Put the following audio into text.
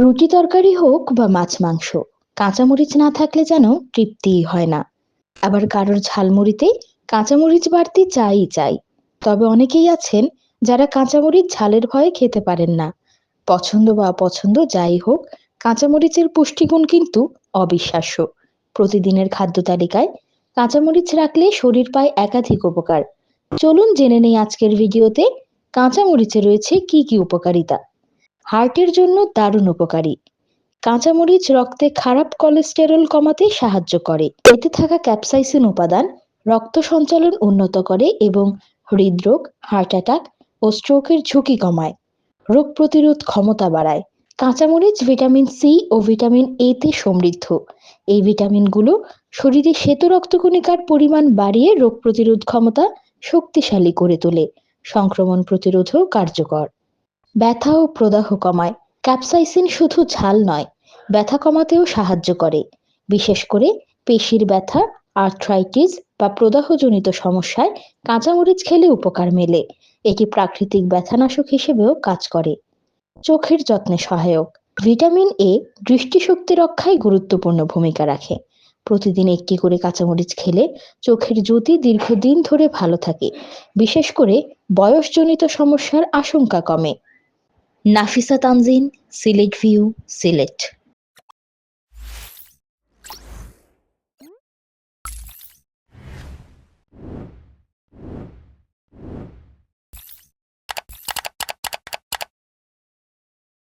রুটি তরকারি হোক বা মাছ, মাংস, কাঁচামরিচ না থাকলে যেন তৃপ্তিই হয় না। আবার কারোর ঝালমুড়িতে কাঁচামরিচ বাড়তি চাই চাই। তবে অনেকেই আছেন যারা কাঁচামরিচ ঝালের ভয়ে খেতে পারেন না। পছন্দ বা অপছন্দ যাই হোক, কাঁচামরিচের পুষ্টিগুণ কিন্তু অবিশ্বাস্য। প্রতিদিনের খাদ্য তালিকায় কাঁচামরিচ রাখলে শরীর পায় একাধিক উপকার। চলুন জেনে নেই আজকের ভিডিওতে কাঁচামরিচে রয়েছে কি কি উপকারিতা। হার্টের জন্য দারুণ উপকারী। কাঁচামরিচ রক্তে খারাপ কোলেস্টেরল কমাতে সাহায্য করে। এতে থাকা ক্যাপসাইসিন উপাদান রক্ত সঞ্চালন উন্নত করে এবং হৃদরোগ হার্ট অ্যাটাক ও স্ট্রোকের ঝুঁকি কমায়। রোগ প্রতিরোধ ক্ষমতা বাড়ায়। কাঁচামরিচ ভিটামিন সি ও ভিটামিন এ তে সমৃদ্ধ। এই ভিটামিনগুলো শরীরে শ্বেত রক্তকণিকার পরিমাণ বাড়িয়ে রোগ প্রতিরোধ ক্ষমতা শক্তিশালী করে তোলে। সংক্রমণ প্রতিরোধেও কার্যকর। ব্যথা ও প্রদাহ কমায়। ক্যাপসাইসিন শুধু ঝাল নয়, ব্যথা কমাতেও সাহায্য করে। বিশেষ করে পেশির ব্যথা, আর্থ্রাইটিস বা প্রদাহজনিত সমস্যায় কাঁচামরিচ খেলে উপকার মেলে। এটি প্রাকৃতিক ব্যথানাশক হিসেবেও কাজ করে। চোখের যত্নে সহায়ক। ভিটামিন এ দৃষ্টিশক্তি রক্ষায় গুরুত্বপূর্ণ ভূমিকা রাখে। প্রতিদিন একটি করে কাঁচামরিচ খেলে চোখের জ্যোতি দীর্ঘদিন ধরে ভালো থাকে। বিশেষ করে বয়সজনিত সমস্যার আশঙ্কা কমে। নাফিসা তানজিন সিলেট ভিউ সিলেট।